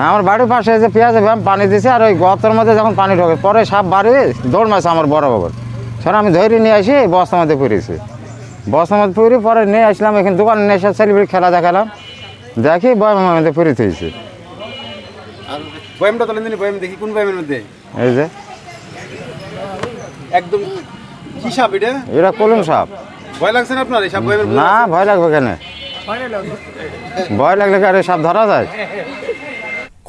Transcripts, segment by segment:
হ্যাঁ আমার বাড়ির পাশে যে পেঁয়াজে আমি পানি দিয়েছি আর ওই গর্তের মধ্যে যখন পানি ঢোকে পরে সাপ বাড়ি দৌড় মারছে আমার বড় বাবার। সেটা আমি ধরে নিয়ে আসি বস্তার মধ্যে পুড়েছি বস্তার মধ্যে পুরি পরে নিয়ে আসলাম এখানে দোকানে নিয়ে এসে সেলিব্রিটি খেলা দেখালাম। দেখি বয়ামের মধ্যে পুরি থইছে বয়ামটা তোলেন দিন বয়াম দেখি কোন বয়ামের মধ্যে? এই যে। একদম কি সাপ এটা? এটা কলম সাপ। ভয় লাগছে না আপনার এই সাপ বয়ামের না ভয় লাগবে কেন? ভয় লাগলে। কি আর সাপ ধরা যায়?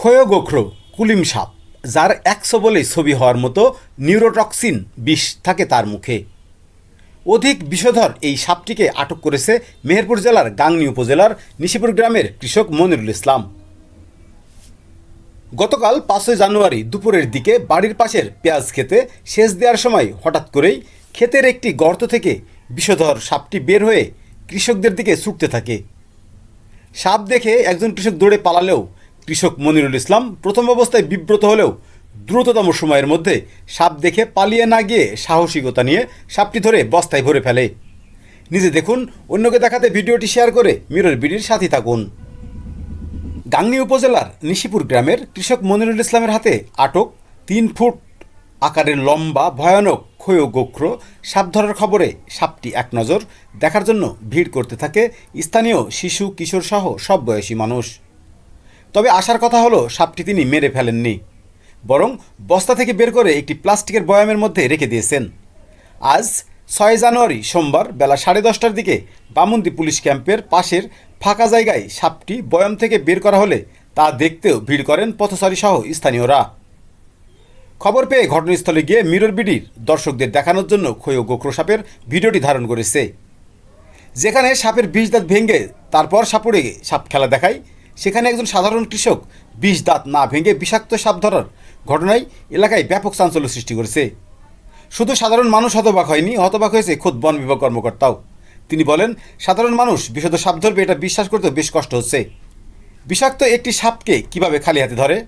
ক্ষয় গোখরো কুলিম সাপ, যার একশো বলেই ছবি হওয়ার মতো নিউরোটক্সিন বিষ থাকে তার মুখে। অধিক বিষধর এই সাপটিকে আটক করেছে মেহেরপুর জেলার গাংনী উপজেলার নিশিপুর গ্রামের কৃষক মনিরুল ইসলাম। গতকাল পাঁচই জানুয়ারি দুপুরের দিকে বাড়ির পাশের পেঁয়াজ খেতে সেচ দেওয়ার সময় হঠাৎ করেই ক্ষেতের একটি গর্ত থেকে বিষধর সাপটি বের হয়ে কৃষকদের দিকে ছুটতে থাকে। সাপ দেখে একজন কৃষক দৌড়ে পালালেও কৃষক মনিরুল ইসলাম প্রথম অবস্থায় বিব্রত হলেও দ্রুততম সময়ের মধ্যে সাপ দেখে পালিয়ে না গিয়ে সাহসিকতা নিয়ে সাপটি ধরে বস্তায় ভরে ফেলে। নিজে দেখুন, অন্যকে দেখাতে ভিডিওটি শেয়ার করে মিরর বিডির সাথী থাকুন। গাংনী উপজেলার নিশিপুর গ্রামের কৃষক মনিরুল ইসলামের হাতে আটক তিন ফুট আকারের লম্বা, ভয়ানক ক্ষয় গোখ্র সাপ ধরার খবরে সাপটি এক নজর দেখার জন্য ভিড় করতে থাকে স্থানীয় শিশু, কিশোর সহ সব বয়সী মানুষ। তবে আসার কথা হলো, সাপটি তিনি মেরে ফেলেননি, বরং বস্তা থেকে বের করে একটি প্লাস্টিকের বয়ামের মধ্যে রেখে দিয়েছেন। আজ ছয় জানুয়ারি সোমবার বেলা সাড়ে দশটার দিকে বামুন্দি পুলিশ ক্যাম্পের পাশের ফাঁকা জায়গায় সাপটি বয়াম থেকে বের করা হলে তা দেখতেও ভিড় করেন পথচারী সহ স্থানীয়রা। খবর পেয়ে ঘটনাস্থলে গিয়ে মিরর বিডির দর্শকদের দেখানোর জন্য ক্ষয় গোক্র সাপের ভিডিওটি ধারণ করেছে। যেখানে সাপের বিষ দাঁত ভেঙে তারপর সাপুড়ে সাপ খেলা দেখায় সেখানে একজন সাধারণ কৃষক বিষ দাঁত না ভেঙে বিষাক্ত সাপ ধরার ঘটনায় এলাকায় ব্যাপক চাঞ্চল্য সৃষ্টি করেছে। শুধু সাধারণ মানুষ হতবাক হয়নি, হতবাক হয়েছে খোদ বন বিভাগ কর্মকর্তাও। তিনি বলেন, সাধারণ মানুষ বিষাক্ত সাপ ধরবে এটা বিশ্বাস করতে বেশ কষ্ট হচ্ছে। বিষাক্ত একটি সাপকে কীভাবে খালি হাতে ধরে?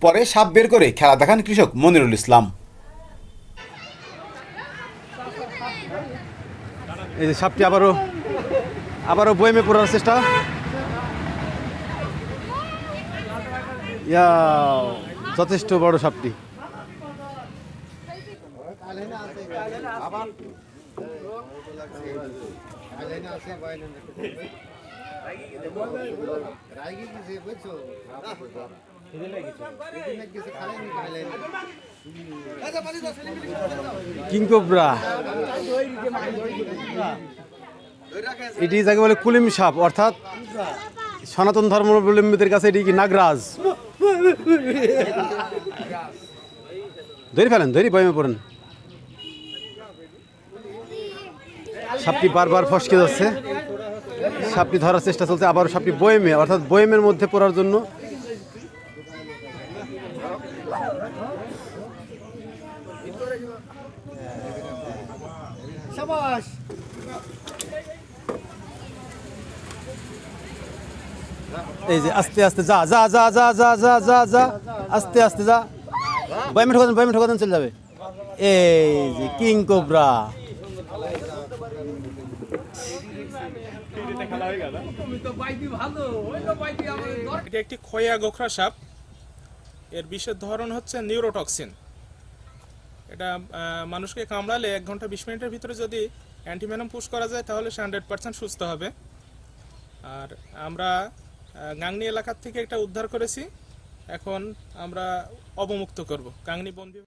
পরে সাপ বের করে খেলা দেখান কৃষক মনিরুল ইসলাম। এই যে সাপটি আবারও আবারও বয়ামে পড়ার চেষ্টা। ইয়া, যথেষ্ট বড় সাপটি। এটি যাকে বলে কুলিম সাপ, অর্থাৎ সনাতন ধর্মাবলম্বীদের কাছে এটি কি নাগরাজ? ধরে ফেলেন ধরি বয়মে পড়েন। সাপটি বারবার ফসকে যাচ্ছে। সাপটি ধরার চেষ্টা চলছে, আবার সাপটি বয়েমে, অর্থাৎ বয়েমের মধ্যে পড়ার জন্য। এই যে আস্তে আস্তে যা যা যা যা যা যা যা যা, আস্তে আস্তে যা। বয়মে ঠোকাতেন বয়মে ঠোকাতেন চলে যাবে। এই যে কিং কোবরা। এটা একটি খয়া গোখরা সাপ। এর বিষের ধরন হচ্ছে নিউরোটক্সিন। এটা মানুষকে কামড়ালে এক ঘণ্টা, বিশ মিনিটের ভিতরে যদি অ্যান্টিভেনম পুশ করা যায়, তাহলে সে হান্ড্রেড পার্সেন্ট সুস্থ হবে। আর আমরা গাংনী এলাকার থেকে একটা উদ্ধার করেছি। এখন আমরা অবমুক্ত করব। গাংনি বন বিভাগ